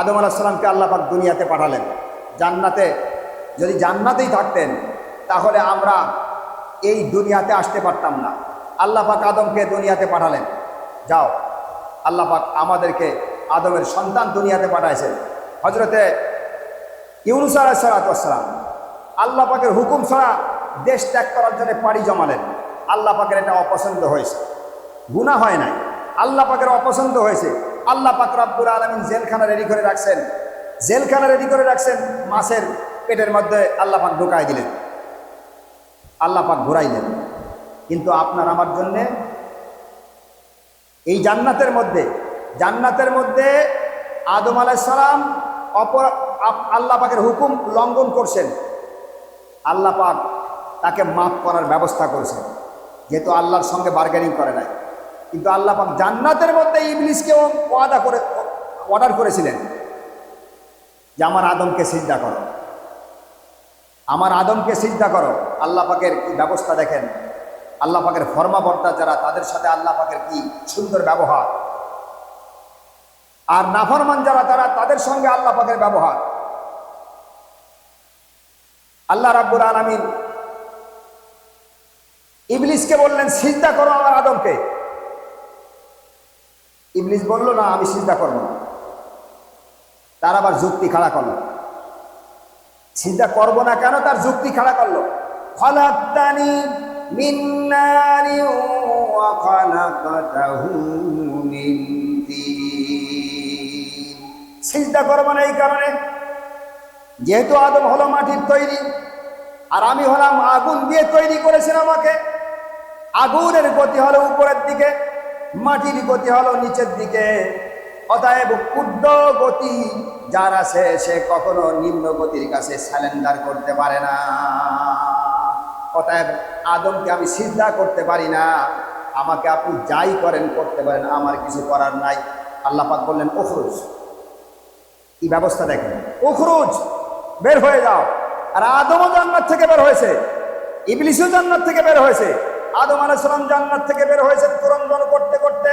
আদম আলাহিসাল্লামকে আল্লাহ পাক দুনিয়াতে পাঠালেন। জান্নাতে যদি জান্নাতেই থাকতেন, তাহলে আমরা এই দুনিয়াতে আসতে পারতাম না। আল্লাহ পাক আদমকে দুনিয়াতে পাঠালেন। যাও, আল্লাহ পাক আমাদেরকে আদমের সন্তান দুনিয়াতে পাঠাইছেন। হজরতে ইউনুস আলাহিসাল্লাম আল্লাহ পাকের হুকুম ছাড়া দেশ ত্যাগ করার জন্য পাড়ি জমালেন। আল্লাহ পাকের এটা অপছন্দ হয়েছে। গুণা হয় নাই। আল্লাহ পাকের অপছন্দ হয়েছে। আল্লাহ পাক রব্বুল আলমিন জেলখানা রেডি করে রাখছেন। জেলখানা রেডি করে রাখছেন, মাছের পেটের মধ্যে আল্লাহ পাক ঢুকাই দিলেন। আল্লাহ পাক ঘুরাইলেন। কিন্তু আপনার আমার জন্যে এই জান্নাতের মধ্যে জান্নাতের মধ্যে আদম আলাইসালাম অপর আল্লাহ পাকের হুকুম লঙ্ঘন করছেন। আল্লাহ পাক তাকে মাফ করার ব্যবস্থা করেছেন। যেহেতু আল্লাহর সঙ্গে বার্গেনিং করে নাই। কিন্তু আল্লাহ পাক জান্নাতের মধ্যে ইবলিসকেও ওয়াদা করে, অর্ডার করেছিলেন যে আমার আদমকে সিজদা করো। আমার আদমকে সিজদা করো। আল্লাহ পাকের কি ব্যবস্থা দেখেন? আল্লাহ পাকের ফর্মাবর্তা যারা, তাদের সাথে আল্লাহ পাকের কি সুন্দর ব্যবহার। আর নাফরমান যারা, তারা তাদের সঙ্গে আল্লাহ পাকের ব্যবহার। আল্লাহ রাব্বুল আলামিন ইবলিসকে বললেন, সিজদা করো আমার আদমকে। ইবলিস বলল, না, আমি সিজদা করব না। তার আবার যুক্তি খাড়া করল। সিজদা করব না কেন? তার যুক্তি খাড়া করল। খলাক্তানি মিন নারি ওয়া সিজদা করব না এই কারণে। যেহেতু আদম হলো মাটির তৈরি, আর আমি হলাম আগুন দিয়ে তৈরি করেছেন আমাকে। আগুনের গতি হলো উপরের দিকে। মাটির গতি হলো নিচের দিকে। অতএব ক্ষুদ্র গতি যার আছে, সে কখনো নিম্ন গতির কাছে স্যালেন্ডার করতে পারে না। অতএব আদমকে আমি সিদ্ধা করতে পারি না। আমাকে আপনি যাই করেন, করতে পারেন, আমার কিছু করার নাই। আল্লাহ পাক বললেন ওখরুজ কি ব্যবস্থা দেখেন? উখরুজ, বের হয়ে যাও। আর আদমও জান্নাত থেকে বের হয়েছে। ইবলিশও জান্নাত থেকে বের হয়েছে। আদম আলাইসালাম জান্নাত থেকে বের হয়েছেন ক্রন্দন করতে করতে।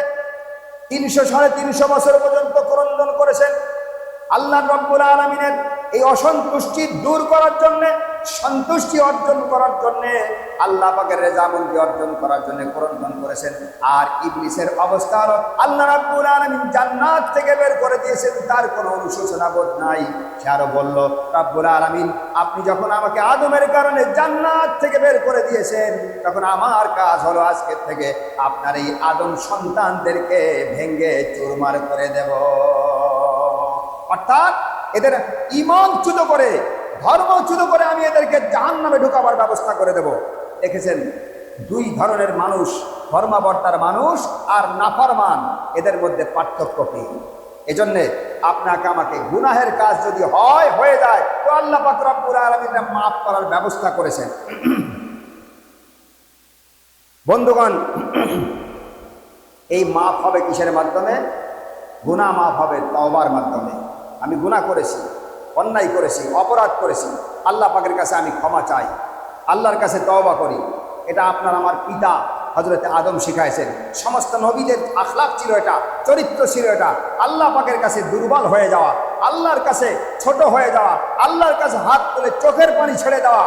তিনশো সাড়ে তিনশো বছর পর্যন্ত ক্রন্দন করেছেন। আল্লাহ রব্বুল আলমিনের এই অসন্তুষ্টি দূর করার জন্যে, সন্তুষ্টি অর্জন করার জন্যে আল্লাহ পাকের রেজামন্দি অর্জন করার জন্য ক্রন্দন করেছেন। আর ইবলিসের অবস্থা আল্লাহ রাব্বুল আলামিন জান্নাত থেকে বের করে দিয়েছেন, তার কোনো অনুশোচনা বোধ নাই। সে আরও বলল, রাব্বুল আলামিন, আপনি যখন আমাকে আদমের কারণে জান্নাত থেকে বের করে দিয়েছেন, তখন আমার কাজ হলো আজকের থেকে আপনার এই আদম সন্তানদেরকে ভেঙ্গে চুরমার করে দেব। অর্থাৎ এদের ইমান চ্যুত করে, ধর্ম চ্যুত করে আমি এদেরকে জাহান নামে ঢুকাবার ব্যবস্থা করে দেব। দেখেছেন? দুই ধরনের মানুষ, ধর্মাবর্তার মানুষ আর নাফরমান, এদের মধ্যে পার্থক্য কি? এজন্যে আপনাকে আমাকে গুনাহের কাজ যদি হয়, হয়ে যায়, তো আল্লাহ পাক রব্বুল মাফ করার ব্যবস্থা করেছেন। বন্ধুগণ, এই মাফ হবে কিসের মাধ্যমে? গুনাহ মাফ হবে তওবার মাধ্যমে। আমি গুনাহ করেছি, অন্যায় করেছি, অপরাধ করেছি, আল্লাহ পাকের কাছে আমি ক্ষমা চাই, আল্লাহর কাছে তওবা করি। এটা আপনার আমার পিতা হজরতে আদম শিখাইছেন। সমস্ত নবীদের আখলাক ছিল এটা, চরিত্র ছিল এটা। আল্লাহ পাকের কাছে দুর্বল হয়ে যাওয়া, আল্লাহর কাছে ছোট হয়ে যাওয়া, আল্লাহর কাছে হাত তুলে চোখের পানি ছেড়ে দেওয়া,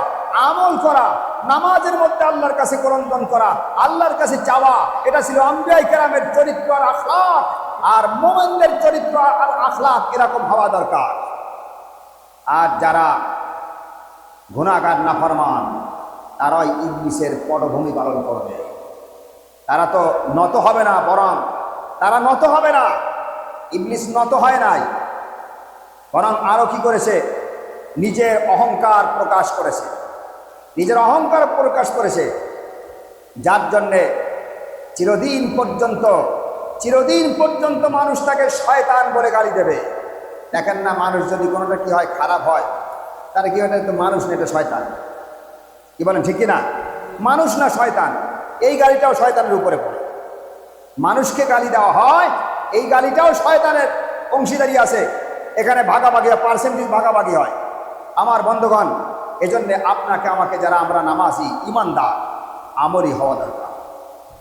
আমল করা, নামাজের মধ্যে আল্লাহর কাছে ক্রন্দন করা, আল্লাহর কাছে চাওয়া এটা ছিল আম্বিয়াই কেরামের চরিত্র আর আখলাক আর মোমেনদের চরিত্র আর আখলাক এরকম হওয়া দরকার। আর যারা গুণাগার নাফরমান, তারাই ইংলিশের পটভূমি পালন করবে। তারা তো নত হবে না বরং, তারা নত হবে না। ইংলিশ নত হয় নাই, বরং আরও কি করেছে? নিজের অহংকার প্রকাশ করেছে। নিজের অহংকার প্রকাশ করেছে। যার জন্যে চিরদিন পর্যন্ত চিরদিন পর্যন্ত মানুষ তাকে শয়তান বলে গালি দেবে। দেখেন না, মানুষ যদি কোনোটা কি হয়, খারাপ হয়, তাহলে কি হয়? মানুষ না, এটা শয়তান। কি বলেন, ঠিক না? মানুষ না শয়তান, এই গালিটাও শয়তানের উপরে পড়ে। মানুষকে গালি দেওয়া হয়, এই গালিটাও শয়তানের অংশীদারি আছে। এখানে ভাগাভাগি পার্সেন্টেজ ভাগাভাগি হয়। আমার বন্ধুগণ, এজন্য আপনাকে, আমাকে যারা আমরা নামাজি, ইমানদার আমলি হওয়া দরকার।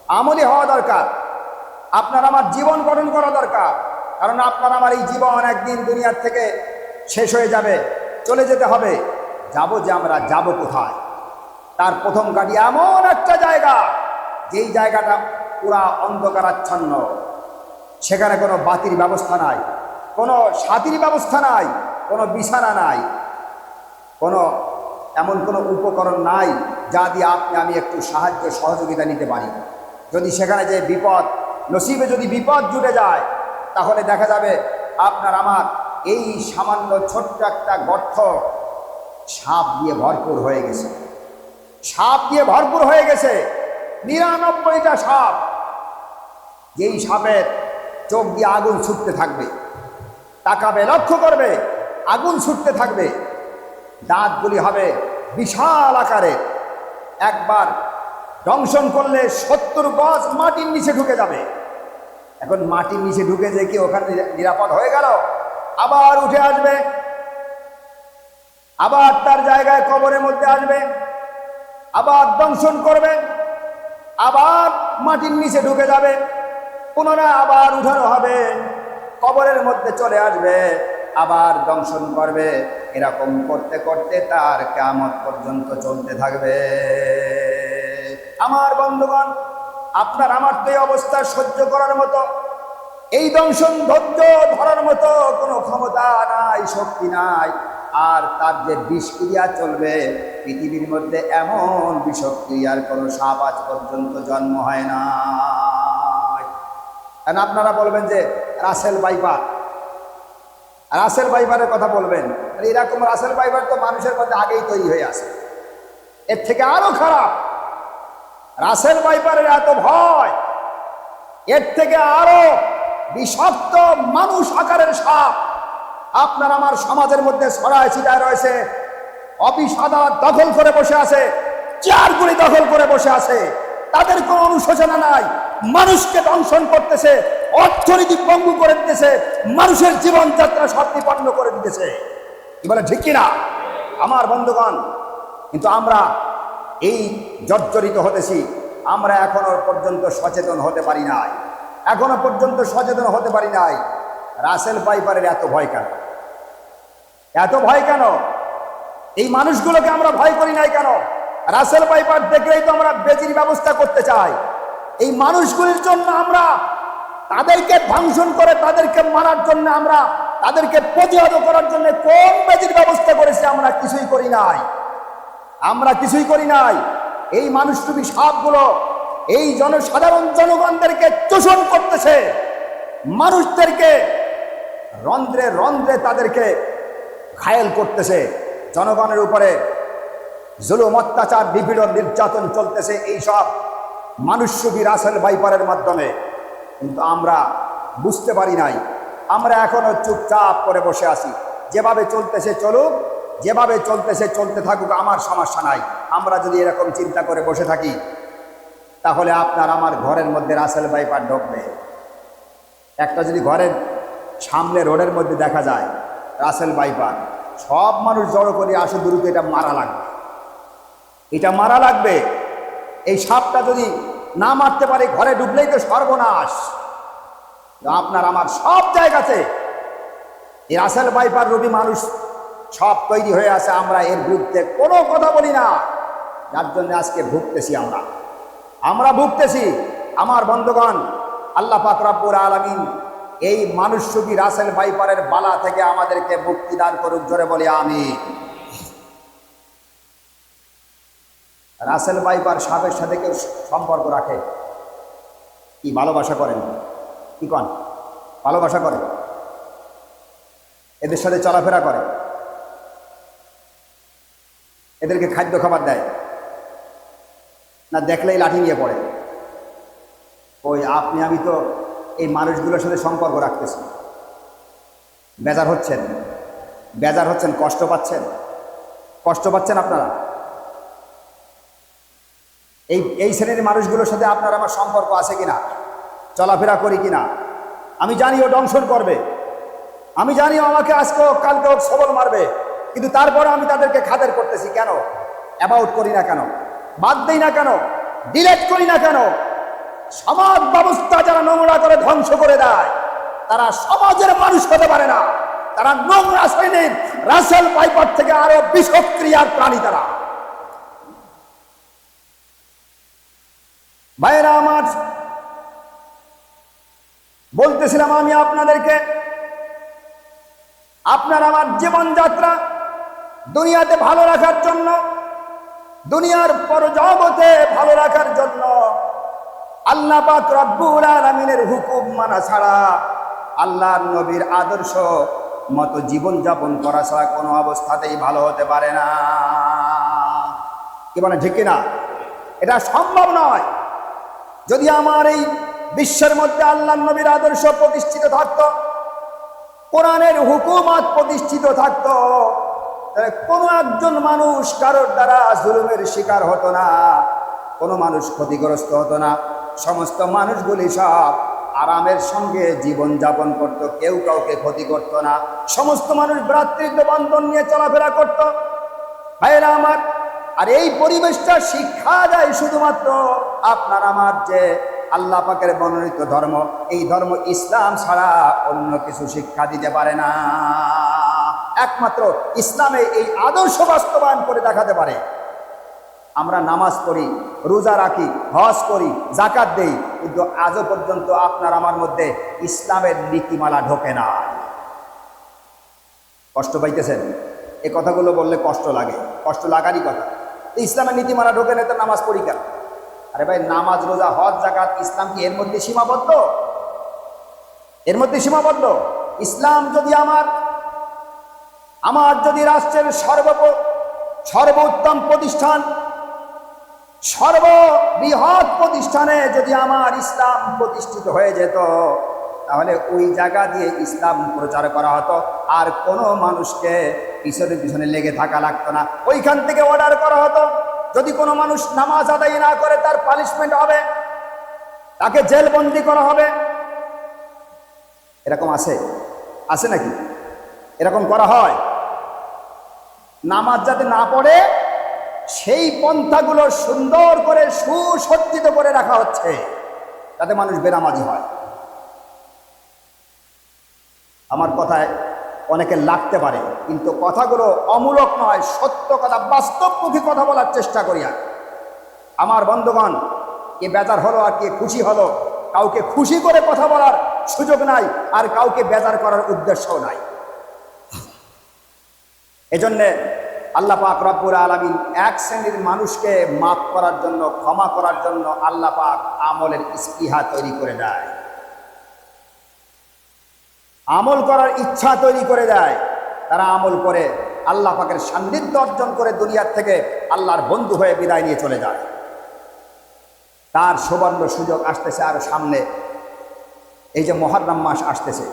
আমলি হওয়া দরকার। আপনার আমার জীবন গঠন করা দরকার। কারণ আপনার আমার এই জীবন একদিন দুনিয়ার থেকে শেষ হয়ে যাবে, চলে যেতে হবে। যাব যে আমরা যাব কোথায়? তার প্রথম গাড়ি এমন একটা জায়গা, যেই জায়গাটা পুরা অন্ধকারাচ্ছন্ন। সেখানে কোনো বাতির ব্যবস্থা নাই, কোনো সাথীর ব্যবস্থা নাই, কোনো বিছানা নাই, কোনো এমন কোনো উপকরণ নাই, যা দিয়ে আপনি আমি একটু সাহায্য সহযোগিতা নিতে পারি। যদি সেখানে যে বিপদ নসিবে যদি বিপদ জুটে যায়, তাহলে দেখা যাবে আপনার আমার এই সামান্য ছোট্ট একটা গর্ত সাপ দিয়ে ভরপুর হয়ে গেছে। সাপ দিয়ে ভরপুর হয়ে গেছে। নিরানব্বইটা সাপ। যেই সাপের চোখ দিয়ে আগুন ছুটতে থাকবে, তাকাবে, লক্ষ্য করবে, আগুন ছুটতে থাকবে। দাঁতগুলি হবে বিশাল আকারের। একবার দংশন করলে সত্তর গজ মাটির নিচে ঢুকে যাবে। এখন মাটির নিচে ঢুকে যে কি ওখানে নিরাপদ হয়ে গেল? আবার উঠে আসবে। আবার তার জায়গায় কবরের মধ্যে আসবে। আবার দংশন করবে। আবার মাটির নিচে ঢুকে যাবে। পুনরায় আবার উঠানো হবে। কবরের মধ্যে চলে আসবে। আবার দংশন করবে। এরকম করতে করতে তার কেমন পর্যন্ত চলতে থাকবে। আমার বন্ধুগণ, আপনার আমার তো অবস্থা সহ্য করার মতো, এই দংশন ধৈর্য ধরার মতো কোনো ক্ষমতা নাই, শক্তি নাই। আর তার যে বিষক্রিয়া চলবে, পৃথিবীর মধ্যে এমন বিষক্রিয়ার কোনো সাপ আজ পর্যন্ত জন্ম হয় না কারণ আপনারা বলবেন যে, রাসেল বাইবার রাসেল বাইবারের কথা বলবেন। এরকম রাসেল বাইবার তো মানুষের মধ্যে আগেই তৈরি হয়ে আছে। এর থেকে আরও খারাপ রাসেল বাইপারের এত ভয়। এর থেকে আরও বিষাক্ত মানুষ আকারের সাপ। আপনার আমার সমাজের মধ্যে ছড়ায় ছিটায় রয়েছে। অফিস আদালত দখল করে বসে আছে চেয়ারগুলি দখল করে বসে আছে। তাদের কোনো অনুশোচনা নাই। মানুষকে দংশন করতেছে অর্থনীতি পঙ্গু করে দিতেছে, মানুষের জীবনযাত্রা সব করে দিতেছে। কি বলে ঠিক কিনা? আমার বন্ধুগণ, কিন্তু আমরা এই জর্জরিত হতেছি, আমরা এখনও পর্যন্ত সচেতন হতে পারি নাই। এখনও পর্যন্ত সচেতন হতে পারি নাই। রাসেল পাইপারের এত ভয় কেন? এত ভয় কেন? এই মানুষগুলোকে আমরা ভয় করি নাই কেন? রাসেল পাইপার দেখলেই তো আমরা বেজির ব্যবস্থা করতে চাই। এই মানুষগুলির জন্য আমরা তাদেরকে ধ্বংসন করে তাদেরকে মারার জন্য আমরা তাদেরকে প্রতিহত করার জন্য কোন বেজির ব্যবস্থা করেছি আমরা কিছুই করি নাই। আমরা কিছুই করি নাই। এই মানুষটুবি সাপগুলো, এই জনসাধারণ জনগণদেরকে চোষণ করতেছে। মানুষদেরকে রন্ধ্রে রন্ধ্রে তাদেরকে ঘায়েল করতেছে। জনগণের উপরে জুলুম, অত্যাচার, নিপীড়ন, নির্যাতন চলতেছে এইসব মানুষ্যবী রাসেল বাইপারের মাধ্যমে। কিন্তু আমরা বুঝতে পারি নাই। আমরা এখনও চুপচাপ করে বসে আছি। যেভাবে চলতেছে চলুক যেভাবে চলতেছে, চলতে থাকুক, আমার সমস্যা নাই। আমরা যদি এরকম চিন্তা করে বসে থাকি, তাহলে আপনার আমার ঘরের মধ্যে রাসেল বাইপার ঢুকবে। একটা যদি ঘরের সামনে রোডের মধ্যে দেখা যায়, রাসেল বাইপার সব মানুষ জড়ো করে আসে, দ্রুত এটা মারা লাগবে। এটা মারা লাগবে। এই সাপটা যদি না মারতে পারে, ঘরে ঢুকলেই তো সর্বনাশ। আপনার আমার সব জায়গাতে এই রাসেল বাইপার রবি মানুষ সব তৈরি হয়ে আছে, আমরা এর বিরুদ্ধে কোনো কথা বলি না। যার জন্য আজকে ভুগতেছি আমরা। আমরা ভুগতেছি, আমার বন্ধুগণ, আল্লাহ পাক রব্বুল আলামিন এই মানুষসুখী রাসেল বাইপারের বালা থেকে আমাদেরকে মুক্তি দান করুক, জোরে বলি আমি রাসেল বাইপার সাপের সাথে কেউ সম্পর্ক রাখে। কি ভালোবাসা করেন? কি কন? ভালোবাসা করে? এদের সাথে চলাফেরা করে? এদেরকে খাদ্য খাবার দেয়। না, দেখলেই লাঠি নিয়ে পড়ে। ওই আপনি, আমি তো এই মানুষগুলোর সাথে সম্পর্ক রাখতেছি। বেজার হচ্ছেন। বেজার হচ্ছেন, কষ্ট পাচ্ছেন। কষ্ট পাচ্ছেন আপনারা? এই এই শ্রেণির মানুষগুলোর সাথে আপনার আমার সম্পর্ক আছে কিনা? চলাফেরা করি কিনা? আমি জানি ও দংশন করবে। আমি জানি আমাকে আজকে কালকে হোক সবল মারবে। কিন্তু তারপরে আমি তাদেরকে খাদের করতেছি কেন? অ্যাবাউট করি না কেন? বাদ দিই না কেন? ডিলেট করি না কেন? সমাজ ব্যবস্থা যারা নোংরা করে ধ্বংস করে দেয়, তারা সমাজের মানুষ হতে পারে না। তারা নোংরা সৈনিক রাসেল পাইপার থেকে আরও বিষক্রিয়ার প্রাণী তারা। ভাইরা আমার, বলতেছিলাম আমি আপনাদেরকে, আপনার আমার জীবনযাত্রা দুনিয়াতে ভালো রাখার জন্য, দুনিয়ার পরজগতে ভালো রাখার জন্য আল্লাহ পাক রব্বুল আলামিনের হুকুম মানা ছাড়া আল্লাহর নবীর আদর্শ মতো জীবন যাপন করা ছাড়া কোনো অবস্থাতেই ভালো হতে পারে না। কি বলে ঠিক না এটা সম্ভব নয়। যদি আমার এই বিশ্বের মধ্যে আল্লাহ নবীর আদর্শ প্রতিষ্ঠিত থাকত, কোরআনের হুকুমাত প্রতিষ্ঠিত থাকতো কোনো একজন মানুষ কারোর দ্বারা জুলুমের শিকার হতো না, কোনো মানুষ ক্ষতিগ্রস্ত হতো না। সমস্ত মানুষগুলি সব আরামের সঙ্গে জীবন যাপন করত, কেউ কাউকে ক্ষতি করত না। সমস্ত মানুষ ভ্রাতৃত্ব বন্ধন নিয়ে চলাফেরা করত। ভাইরা আমার, আর এই পরিবেশটা শিক্ষা দেয় শুধুমাত্র আপনার আমার যে আল্লাহ পাকের মনোনীত ধর্ম। এই ধর্ম ইসলাম ছাড়া অন্য কিছু শিক্ষা দিতে পারে না। একমাত্র ইসলামে এই আদর্শ বাস্তবায়ন করে দেখাতে পারে। আমরা নামাজ পড়ি, রোজা রাখি, হজ করি জাকাত দেই, কিন্তু আজও পর্যন্ত আপনার আমার মধ্যে ইসলামের নীতিমালা ঢোকে না। কষ্ট পাইতেছেন? এই কথাগুলো বললে কষ্ট লাগে। কষ্ট লাগারই কথা। ইসলামের নীতিমালা ঢোকে না, তো নামাজ পড়ি কেন? আরে ভাই, নামাজ, রোজা, হজ জাকাত ইসলাম কি এর মধ্যে সীমাবদ্ধ? এর মধ্যে সীমাবদ্ধ? ইসলাম যদি আমার আমার যদি রাষ্ট্রের সর্ব সর্বোত্তম প্রতিষ্ঠান, সর্ববৃহৎ প্রতিষ্ঠানে যদি আমার ইসলাম প্রতিষ্ঠিত হয়ে যেত, তাহলে ওই জায়গা দিয়ে ইসলাম প্রচার করা হতো। আর কোনো মানুষকে পিছনে পিছনে লেগে থাকা লাগতো না। ওইখান থেকে অর্ডার করা হতো। যদি কোনো মানুষ নামাজ আদায় না করে, তার পানিশমেন্ট হবে। তাকে জেলবন্দি করা হবে। এরকম আছে? আছে নাকি? এরকম করা হয়? নামাজ যাতে না পড়ে, সেই পন্থাগুলো সুন্দর করে সুসজ্জিত করে রাখা হচ্ছে, যাতে মানুষ বেনামাজি হয়। আমার কথায় অনেকে লাগতে পারে, কিন্তু কথাগুলো অমূলক নয়, সত্য কথা বাস্তবমুখী কথা বলার চেষ্টা করি আর আমার বন্ধুগণ, কে বেজার হলো আর কে খুশি হলো, কাউকে খুশি করে কথা বলার সুযোগ নাই, আর কাউকে বেজার করার উদ্দেশ্যও নাই। এজন্যে আল্লাহ পাক রব্বুল আলমিন এক শ্রেণির মানুষকে মাফ করার জন্য, ক্ষমা করার জন্য আল্লাহ পাক আমলের স্পৃহা তৈরি করে দেয়। আমল করার ইচ্ছা তৈরি করে দেয়। তারা আমল করে আল্লাহ পাকের সান্নিধ্য অর্জন করে দুনিয়ার থেকে আল্লাহর বন্ধু হয়ে বিদায় নিয়ে চলে যায়। তার সুবর্ণ সুযোগ আসতেছে আরও সামনে। এই যে মহারাম মাস আসতেছে।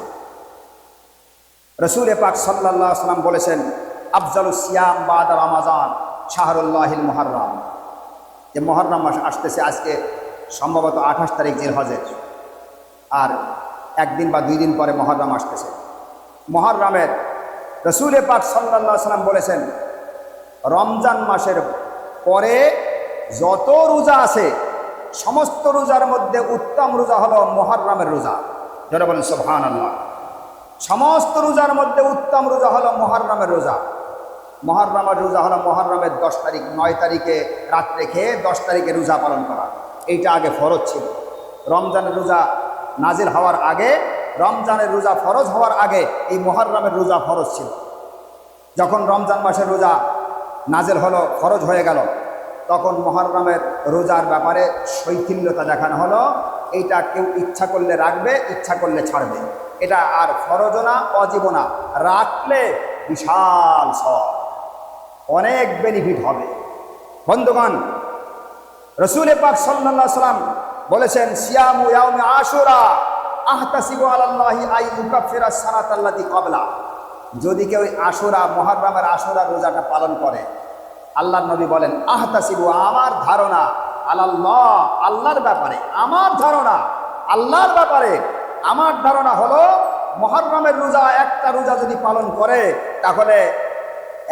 রসুল পাক সাল্লাহ সাল্লাম বলেছেন আফজালু সিয়াম বাদ রমাজান শাহরুল্লাহিল মহারাম যে মহারাম মাস আসতেছে আজকে সম্ভবত আঠাশ তারিখ জিল হজের আর একদিন বা দুই দিন পরে মহারাম আসতেছে। মহারামের রসুল পাক সাল্লাহ সাল্লাম বলেছেন, রমজান মাসের পরে যত রোজা আছে, সমস্ত রোজার মধ্যে উত্তম রোজা হলো মহারামের রোজা। যেটা বলেন সোহান সমস্ত রোজার মধ্যে উত্তম রোজা হলো মহারামের রোজা। মহারামের রোজা হলো মহারামের দশ তারিখ, নয় তারিখে রাত্রে খেয়ে দশ তারিখে রোজা পালন করা। এইটা আগে ফরজ ছিল। রমজানের রোজা নাজিল হওয়ার আগে, রমজানের রোজা ফরজ হওয়ার আগে এই মহারামের রোজা ফরজ ছিল। যখন রমজান মাসের রোজা নাজেল হলো, ফরজ হয়ে গেল, তখন মহারামের রোজার ব্যাপারে শৈথিল্যতা দেখানো হলো। এইটা কেউ ইচ্ছা করলে রাখবে, ইচ্ছা করলে ছাড়বে। এটা আর অজীব না রাখলে বিশাল সব অনেক বেনিফিট হবে। বন্ধুগণ, রসুল পাক সাল্লাহ সাল্লাম বলেছেন, সিয়ামু আশুরা আই যদি কেউ আশুরা মহারামের আশুরা রোজাটা পালন করে আল্লাহ নবী বলেন, আহতাসিবু, আমার ধারণা আল্লাহ আল্লাহর ব্যাপারে, আমার ধারণা আল্লাহর ব্যাপারে, আমার ধারণা হলো মহারামের রোজা, একটা রোজা যদি পালন করে, তাহলে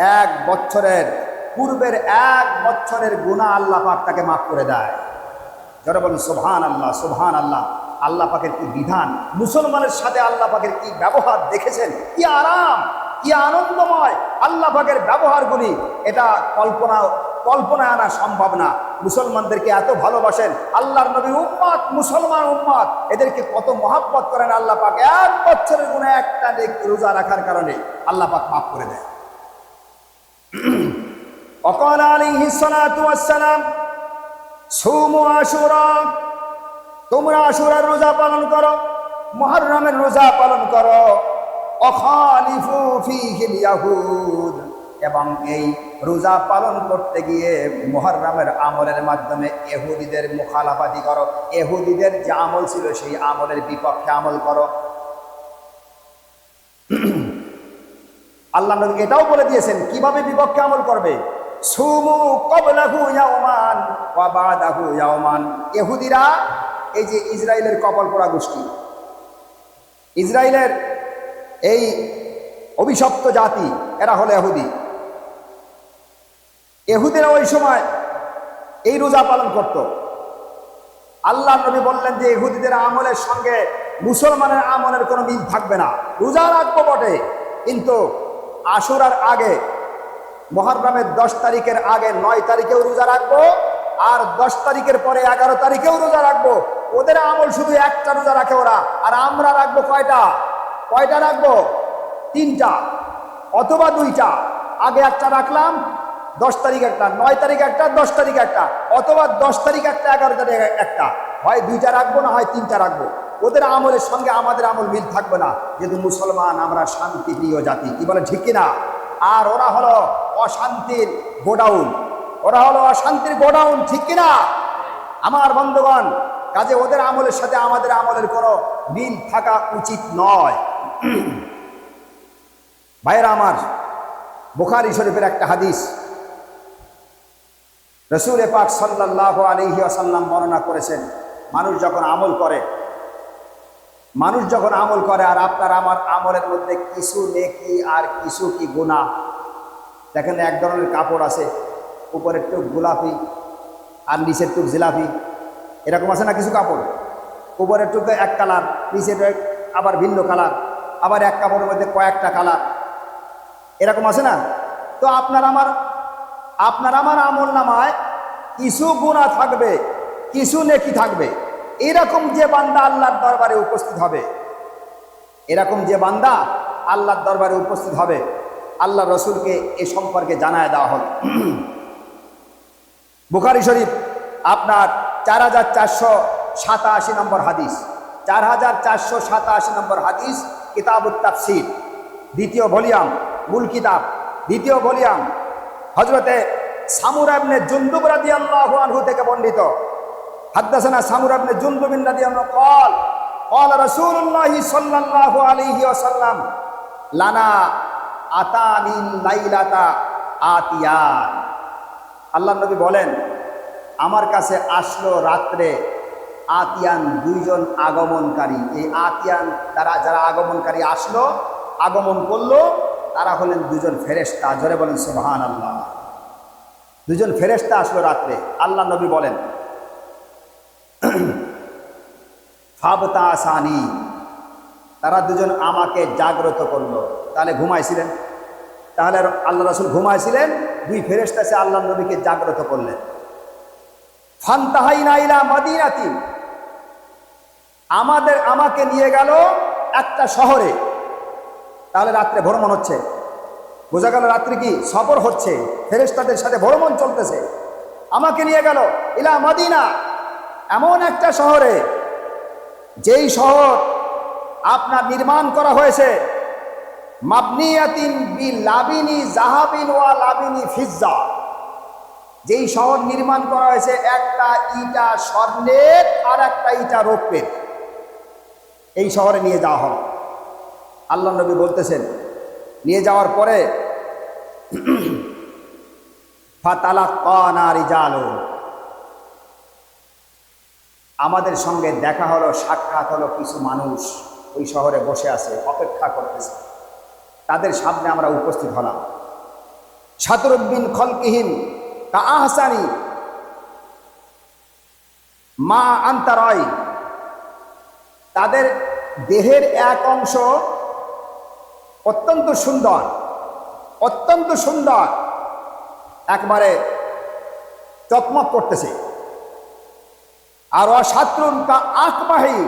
এক বছরের, পূর্বের এক বছরের গুণা আল্লাহ পাক তাকে মাফ করে দেয়। যারা বলেন সুবহান আল্লাহ সুবহান আল্লাহ আল্লাহ পাকের কি বিধান? মুসলমানের সাথে আল্লাহ পাকের কি ব্যবহার দেখেছেন? কি আরাম, কি আনন্দময় আল্লাহ পাকের ব্যবহারগুলি। এটা কল্পনা কল্পনায় আনা সম্ভব না। মুসলমানদেরকে এত ভালোবাসেন। আল্লাহর নবী উম্মাদ মুসলমান উম্মাদ এদেরকে কত মহাব্বত করেন আল্লাহ পাক। এক বছরের গুণে একটা রোজা রাখার কারণে আল্লাহ পাক মাফ করে দেয় অকল আলাইহি সালাতু ওয়াসসালাম সুমু তোমরা আশুরার রোজা পালন করো, মুহররমের রোজা পালন করো। অখালিফু ফীহিল ইয়াহুদ এবং এই রোজা পালন করতে গিয়ে মুহররমের আমলের মাধ্যমে এহুদিদের মুখালাফাতি করো। এহুদিদের যে আমল ছিল, সেই আমলের বিপক্ষে আমল করো। আল্লাহ নবী এটাও বলে দিয়েছেন, কীভাবে বিপক্ষে আমল করবে? সুমু কবলাহু ইয়াওমান ওয়া বাদাহু ইয়াওমান। ইহুদিরা, এই যে ইসরায়েলের কপাল পোড়া গোষ্ঠী ইসরায়েলের এই অভিশপ্ত জাতি, এরা হলো এহুদি এহুদিরা ওই সময় এই রোজা পালন করত। আল্লাহ নবী বললেন যে, ইহুদিদের আমলের সঙ্গে মুসলমানের আমলের কোনো মিল থাকবে না। রোজা রাখব বটে, কিন্তু আশুরার আগে, মহারমের দশ তারিখের আগে নয় তারিখেও রোজা রাখব আর দশ তারিখের পরে এগারো তারিখেও রোজা রাখব। ওদের আমল শুধু একটা রোজা রাখে ওরা। আর আমরা রাখব কয়টা? কয়টা রাখব? তিনটা অথবা দুইটা। আগে একটা রাখলাম, দশ তারিখ একটা, নয় তারিখ একটা, দশ তারিখ একটা, অথবা দশ তারিখ একটা, এগারো তারিখ একটা। হয় দুইটা রাখব না হয় তিনটা রাখব। ওদের আমলের সঙ্গে আমাদের আমল মিল থাকবে না। যেহেতু মুসলমান, আমরা শান্তিপ্রিয় জাতি। কি বলে, ঠিক কিনা? আর ওরা হলো অশান্তির গোডাউন। ওরা হলো অশান্তির গোডাউন, ঠিক কিনা? আমার বন্ধুগণ, কাজে ওদের আমলের সাথে আমাদের আমলের কোনো মিল থাকা উচিত নয়। ভাইয়েরা আমার, বুখারি শরীফের একটা হাদিস। রসুল পাক সাল্লাহ আলহি আসাল্লাম বর্ণনা করেছেন, মানুষ যখন আমল করে মানুষ যখন আমল করে আর আপনার আমার আমলের মধ্যে কিছু নেকি আর কিছু কি গুণা? দেখেন এক ধরনের কাপড় আছে, উপরের টুক গোলাপি আর নিচের টুক জিলাপি। এরকম আছে না কিছু কাপড়? উপরের টুক এক কালার, নিচের আবার ভিন্ন কালার, আবার এক কাপড়ের মধ্যে কয়েকটা কালার। এরকম আছে না? তো আপনার আমার আপনার আমার আমল নামায় কিছু গুণা থাকবে, কিছু নেকি থাকবে। এরকম যে বান্দা আল্লাহর দরবারে উপস্থিত হবে, এরকম যে বান্দা আল্লাহর দরবারে উপস্থিত হবে, আল্লাহ রসুলকে এ সম্পর্কে জানায় দেওয়া হল। বুখারি শরীফ, আপনার চার হাজার চারশো সাতাশি নম্বর হাদিস। চার হাজার চারশো সাতাশি নম্বর হাদিস, কিতাবুত তাফসির, দ্বিতীয় ভলিয়াম মূল কিতাব, দ্বিতীয় ভলিয়াম হজরতে সামুর আবনে জুন্দুব রাদিয়াল্লাহু আনহু থেকে বর্ণিত হাদ্দাসানা সামুর আবনে জুন্দুব বিন রাদিয়াল্লাহু قال قال رسول الله صلى الله عليه وسلم লানা আতানিন লাইলাতা আতিয়ান আল্লাহ নবী বলেন আমার কাছে আসলো রাত্রে আতিয়ান দুইজন আগমনকারী এই আতিয়ান তারা যারা আগমনকারী আসলো আগমন করলো তারা হলেন দুজন ফেরেশতা জোরে বলেন সুবহান আল্লাহ দুজন ফেরেশতা আসলো রাত্রে আল্লাহ নবী বলেন ফাবতা আসানি তারা দুজন আমাকে জাগ্রত করল। তাহলে ঘুমাইছিলেন? তাহলে আল্লাহ রসুল ঘুমাইছিলেন, দুই ফেরেস্তা সে আল্লাহ নবীকে জাগ্রত করলেন। ফান্তাহাই নাইলা মাদিনাতি। আমাদের, আমাকে নিয়ে গেল একটা শহরে। তাহলে রাত্রে ভ্রমণ হচ্ছে। বোঝা গেল রাত্রি কি সফর হচ্ছে। ফেরেস্তাদের সাথে ভ্রমণ চলতেছে। আমাকে নিয়ে গেল ইলা মদিনা। এমন একটা শহরে, যেই শহর আপনার নির্মাণ করা হয়েছে, মাবনিয়াতিন বি লাবিনি জাহাবিন ওয়া লাবিনি ফিজ্জা। যেই শহর নির্মাণ করা হয়েছে, একটা ইটা স্বর্ণের আর একটা ইটা রৌপ্যের। এই শহরে নিয়ে যাওয়া হলো। আল্লাহ নবী বলতেছেন, নিয়ে যাওয়ার পরে ফাতালা কানা রিজালু আমাদের সঙ্গে দেখা হলো, সাক্ষাৎ হলো কিছু মানুষ ওই শহরে বসে আছে, অপেক্ষা করতেছে। তাদের সামনে আমরা উপস্থিত হলাম। সাতরুদ্দিন খলকিহীন তা আহসানি, মা আন্তারয় তাদের দেহের এক অংশ অত্যন্ত সুন্দর অত্যন্ত সুন্দর, একবারে চকমক করতেছে। আর অশাত্রুন কা আঁকবাহী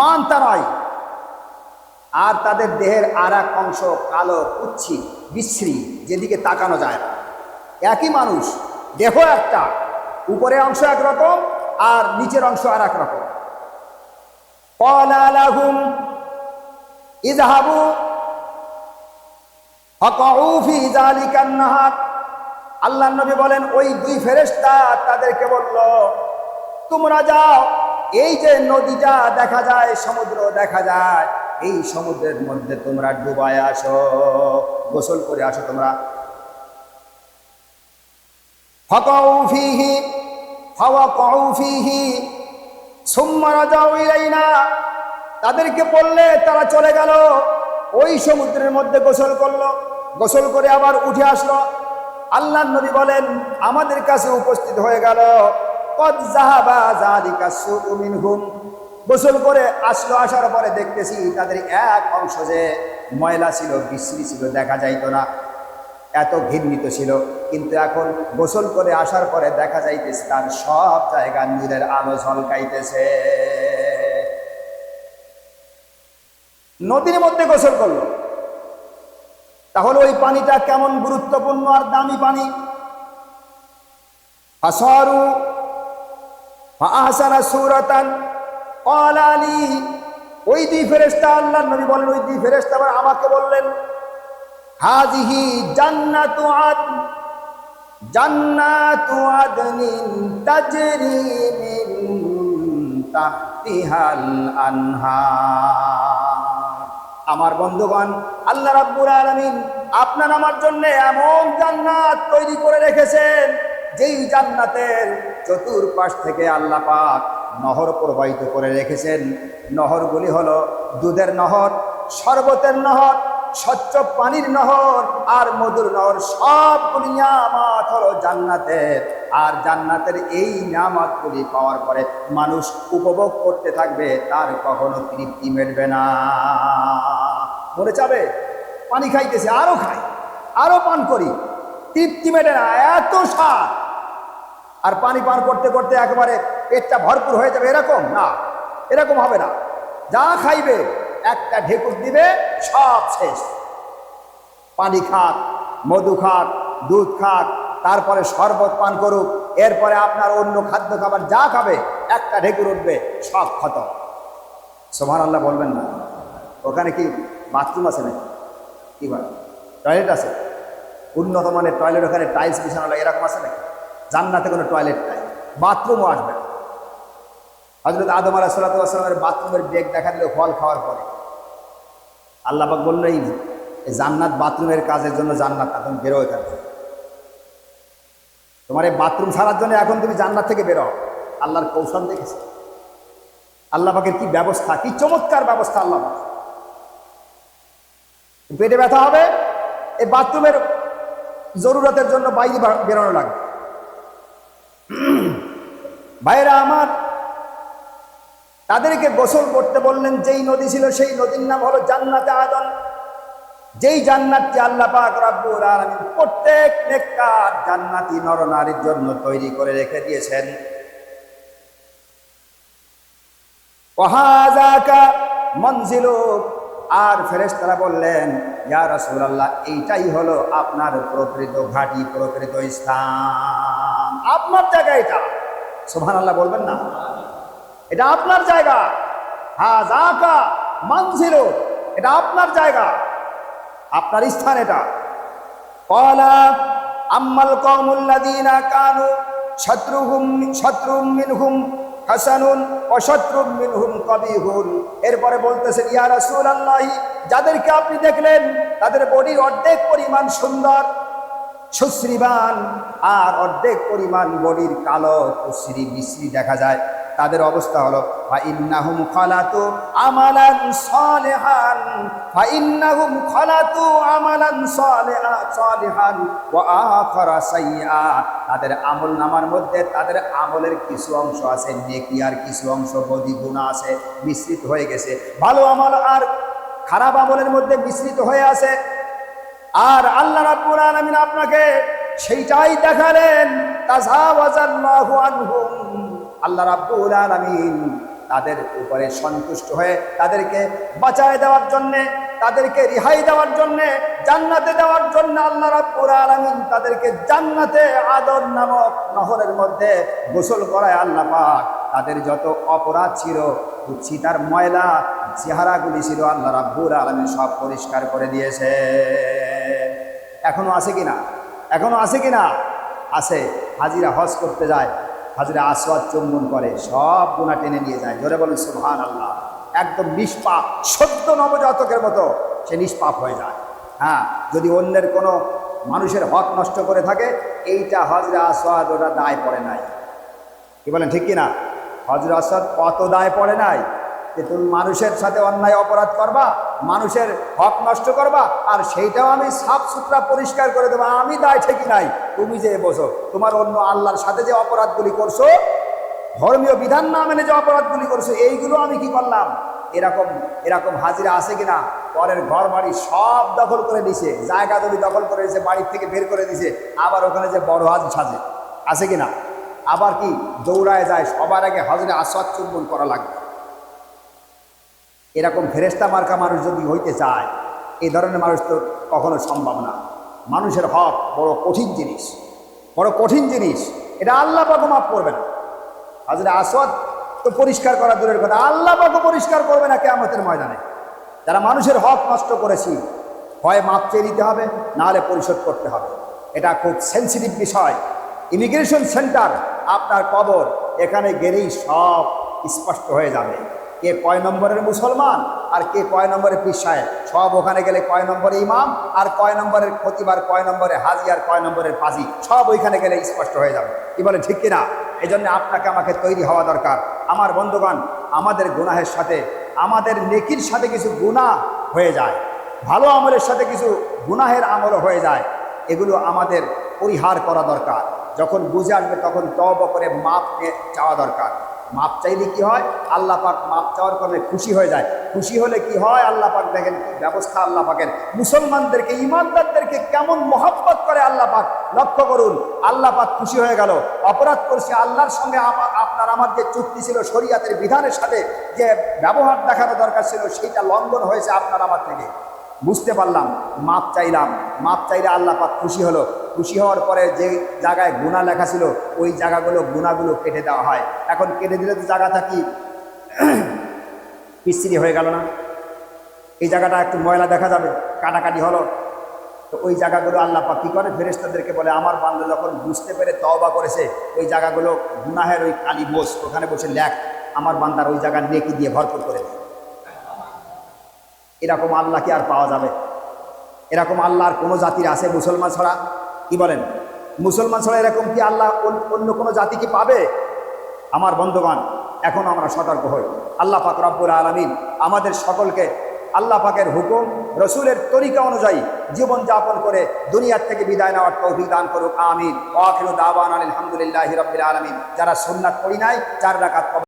মান তারাই। আর তাদের দেহের আর এক অংশ কালো, কুচ্ছি, বিশ্রী, যেদিকে তাকানো যায় না। একই মানুষ, দেহ একটা উপরে অংশ একরকম আর নিচের অংশ আর এক রকম ইজহাবু ফি যালিকান নাহার। আল্লাহ নবী বলেন, ওই দুই ফেরেশতা তাদেরকে বলল তোমরা যাও এই যে নদীটা দেখা যায়, সমুদ্র দেখা যায়, এই সমুদ্রের মধ্যে তোমরা ডুবায় আসো, গোসল করে আসো তোমরা। তাদেরকে বললে তারা চলে গেল, ওই সমুদ্রের মধ্যে গোসল করল, গোসল করে আবার উঠে আসলো। আল্লাহ নবী বলেন, আমাদের কাছে উপস্থিত হয়ে গেল। গোসল করে আসলো, আসার পরে দেখতেছি তাদের এক অংশ যে ময়লা ছিল, বিশ্রী ছিল, দেখা যাইতো না। এত ঘৃণিত ছিল। কিন্তু এখন গোসল করে আসার পরে দেখা যাইতেছে তার সব জায়গা নূরের আলো ঝলকাইতেছে। নদীর মধ্যে গোসল করল। তাহলে ওই পানিটা কেমন গুরুত্বপূর্ণ আর দামি পানি? ফাসারু ফাহসানা সুরাতান। আলী ওই দুই ফেরেশতা আল্লাহর নবী বলেন, ওই দুই আবার আমাকে বললেন হাজিহি জান্নাতু আদ, জান্নাতু আদনিন তাজরি আমার বন্ধুগণ, আল্লাহ রাব্বুল আলামিন আপনার আমার জন্য এমন জান্নাত তৈরি করে রেখেছেন যেই জান্নাতের চতুর্পাশ থেকে আল্লাহ পাক নহর প্রবাহিত করে রেখেছেন। নহরগুলি হলো দুধের নহর, শরবতের নহর, স্বচ্ছ পানির নহর আর মধুর নহর। সবগুলি নিয়ামত হলো জান্নাতের। আর জান্নাতের এই নিয়ামতগুলি পাওয়ার পরে মানুষ উপভোগ করতে থাকবে, তার কখনো তৃপ্তি মেটবে না। মনে চাবে? পানি খাইতেছে আরও খাই আরও পান করি, তৃপ্তি মেটে না, এত স্বাদ। আর পানি পান করতে করতে একেবারে পেটটা ভরপুর হয়ে যাবে। এরকম না, এরকম হবে না। যা খাইবে, একটা ঢেকুর দিবে, সব শেষ। পানি খাক, মধু খাক, দুধ খাক, তারপরে শরবত পান করুক, এরপরে আপনার অন্য খাদ্য খাবার যা খাবে, একটা ঢেকুর উঠবে, সব খতম। সোমান আল্লাহ বলবেন না। ওখানে কি বাথরুম আছে নাকি? কি বলে টয়লেট আছে? উন্নত মানের টয়লেট ওখানে টাইলস বিছানো এরকম আছে নাকি? জান্নাতে কোনো টয়লেট নাই বাথরুমও আসবে না। হজরত আদম আলাহ সাল্লামের বাথরুমের বেগ দেখা দিল ফল খাওয়ার পরে। আল্লাহবাক বলল, এই জান্নাত বাথরুমের কাজের জন্য জান্নাত, এখন বেরো এখান থেকে। তোমার এই বাথরুম ছাড়ার জন্য এখন তুমি জান্নাত থেকে বেরো। আল্লাহর কৌশল দেখেছে। আল্লাহ পাকের কি ব্যবস্থা, কি চমৎকার ব্যবস্থা আল্লাহ পেটে ব্যথা হবে, এই বাথরুমের জরুরতের জন্য বাইরে বেরোনো লাগবে। ভাইরা আমার, তাদেরকে গোসল করতে বললেন, যেই নদী ছিল সেই নদীর নাম হলো জান্নাতে আদন। যেই জান্নাতটি আল্লাহ পাক রব্বুল আলামিন প্রত্যেক নেককার জান্নাতি নরনারীর জন্য তৈরি করে রেখে দিয়েছেন। ওয়াহাযাকা মনজিলু, আর ফেরেশতারা বললেন, ইয়া রাসূলুল্লাহ, এইটাই হলো আপনার প্রকৃত ঘাটি, প্রকৃত স্থান। আপনার জায়গা এটা। সোহান আল্লাহ বলবেন না। এটা আপনার জায়গা। হাযাকা মনজিলু। এটা আপনার জায়গা। আপনার স্থান এটা। কলা আম্মাল কওমুল্লাযীনা কানু শত্রুহুম শত্রুম মিনহুম হাসানুন ও শত্রুম মিনহুম কবিহুন। এরপরে বলতেছেন, ইয়া রাসূলুল্লাহ, যাদেরকে আপনি দেখলেন, তাদের বডির অর্ধেক পরিমাণ সুন্দর সুশ্রীবান আর অর্ধেক পরিমাণ বডির কালো কুশ্রী বিশ্রী দেখা যায়। তাদের অবস্থা হলো ফাইন্নাহুম খালাতু আমালান সালিহান ফাইন্নাহুম খালাতু আমালান সালিহা, সালিহান ওয়া আখারা সাইয়্যা তাদের আমল নামার মধ্যে তাদের আমলের কিছু অংশ আছে, নেকি আর কিছু অংশ বদি গুনাহ আছে, মিশ্রিত হয়ে গেছে। ভালো আমল আর খারাপ আমলের মধ্যে মিশ্রিত হয়ে আছে। আর আল্লাহ রাব্বুল আলামিন আপনাকে সেইটাই দেখালেন, তাজাওয়াজাল্লাহু আনহুম। আল্লাহ রাব্বুল আলামিন তাদের উপরে সন্তুষ্ট হয়ে তাদেরকে বাঁচায় দেওয়ার জন্য, তাদেরকে রিহাই দেওয়ার জন্য, জান্নাতে দেওয়ার জন্য আল্লাহ রাব্বুল আলামিন তাদেরকে জান্নাতে আদর নামক নহরের মধ্যে গোসল করায় আল্লাহ পাক। তাদের যত অপরাধ ছিল উচ্ছিতার ময়লা চেহারাগুলি ছিল আল্লাহ রাব্বুল আলামিন সব পরিষ্কার করে দিয়েছে। এখনও আছে কিনা? এখনও আছে কিনা? আছে। হাজিরা হজ করতে যায়, হাজিরা আসওয়াদ চুম্বন করে, সব গুণা টেনে নিয়ে যায়। জোরে বলেন সুবহান আল্লাহ একদম নিষ্পাপ, সদ্য নবজাতকের মতো সে নিষ্পাপ হয়ে যায়। হ্যাঁ যদি অন্যের কোনো মানুষের হক নষ্ট করে থাকে, এইটা হজরা আসওয়াদ ওটা দায় পড়ে নাই। কি বলেন, ঠিক কিনা? হজরা আসওয়াদ কত দায় পড়ে নাই? যে তুমি মানুষের সাথে অন্যায় অপরাধ করবা, মানুষের হক নষ্ট করবা, আর সেইটাও আমি সাফ সুতরা পরিষ্কার করে দেবো। আমি দায় ঠিকই নাই, তুমি যে বসো তোমার অন্য আল্লাহর সাথে যে অপরাধগুলি করছ, ধর্মীয় বিধান না মেনে যে অপরাধগুলি করছ, এইগুলো আমি কি করলাম? এরকম এরকম হাজিরা আছে কিনা? পরের ঘর বাড়ি সব দখল করে দিছে জায়গা জমি দখল করে দিয়েছে বাড়ির থেকে বের করে দিছে, আবার ওখানে যে বড় হাজ সাজে, আছে কিনা? আবার কি, দৌড়ায় যায়, সবার আগে হাজিরা আসাদ চুম্বন করা লাগবে। এরকম ফেরেস্তা মার্কা মানুষ যদি হইতে চায় এই ধরনের মানুষ তো কখনো সম্ভব না। মানুষের হক বড় কঠিন জিনিস। বড় কঠিন জিনিস। এটা আল্লাহ পাকও মাফ করবে না। হাজরে আসওয়াদ তো পরিষ্কার করা দূরের কথা। আল্লাহ পাকও পরিষ্কার করবে না কে কেয়ামতের ময়দানে। যারা মানুষের হক নষ্ট করেছি হয় মাপ চেয়ে নিতে হবে, নাহলে পরিশোধ করতে হবে। এটা খুব সেন্সিটিভ বিষয়। ইমিগ্রেশন সেন্টার আপনার কবর, এখানে গেলেই সব স্পষ্ট হয়ে যাবে। কে কয় নম্বরের মুসলমান আর কে কয় নম্বরের পিসায় সব ওখানে গেলে কয় নম্বরে ইমাম আর কয় নম্বরের খতিবার, কয় নম্বরে হাজি আর কয় নম্বরের পাজি, সব ওইখানে গেলে স্পষ্ট হয়ে যাবে। কি বলে, ঠিক কিনা? এই জন্য আপনাকে আমাকে তৈরি হওয়া দরকার। আমার বন্ধুগণ, আমাদের গুনাহের সাথে, আমাদের নেকির সাথে কিছু গুনাহ হয়ে যায়। ভালো আমলের সাথে কিছু গুনাহের আমলও হয়ে যায়। এগুলো আমাদের পরিহার করা দরকার। যখন বুঝে আসবে, তখন তব করে মাপ চাওয়া দরকার। মাপ চাইলে কি হয়? আল্লাহ পাক মাপ চাওয়ার কারণে খুশি হয়ে যায়। খুশি হলে কি হয়? আল্লাহ পাক দেখেন ব্যবস্থা আল্লাহ পাকের। মুসলমানদেরকে, ইমানদারদেরকে কেমন মহাব্বত করে আল্লাহ পাক। লক্ষ্য করুন, আল্লাহ পাক খুশি হয়ে গেল। অপরাধ করছে আল্লাহর সঙ্গে আপনার আমার যে চুক্তি ছিল, শরিয়াতের বিধানের সাথে যে ব্যবহার দেখানো দরকার ছিল, সেইটা লঙ্ঘন হয়েছে আপনার আমার থেকে। বুঝতে পারলাম, মাপ চাইলাম। মাপ চাইলে আল্লাহ পাক খুশি হলো। খুশি হওয়ার পরে যে জায়গায় গুণা লেখা ছিল, ওই জায়গাগুলো গুণাগুলো কেটে দেওয়া হয়। এখন কেটে দিলে তো জায়গাটা কি? পিস্ত্রি হয়ে গেল না। এই জায়গাটা একটু ময়লা দেখা যাবে, কাটাকাটি হলো। তো ওই জায়গাগুলো আল্লাহ পাক কী করে? ফেরেস্তাদেরকে বলে, আমার বান্ধব যখন বুঝতে পেরে তওবা করেছে, ওই জায়গাগুলো গুনাহের ওই কালী বোস ওখানে বসে লেখ। আমার বান্দার ওই জায়গার নেকি দিয়ে ভরপুর করে দেয় এরকম আল্লাহকে আর পাওয়া যাবে? এরকম আল্লাহর কোনো জাতির আছে মুসলমান ছাড়া? কি বলেন? মুসলমান ছাড়া এরকম কি আল্লাহ অন্য- কোনো জাতি কি পাবে? আমার বন্ধুগণ, এখন আমরা সতর্ক হই। আল্লাহ পাক রব্বুল আলমিন আমাদের সকলকে আল্লাহ পাকের হুকুম, রসুলের তরিকা অনুযায়ী জীবন যাপন করে দুনিয়ার থেকে বিদায় নেওয়ার তৌফিক দান করুক। আমিন। ওয়াকিরু দাওয়ান আলহামদুলিল্লাহি রাব্বিল আলামিন। যারা সুন্নাত পড়ি নাই, চার রাকাত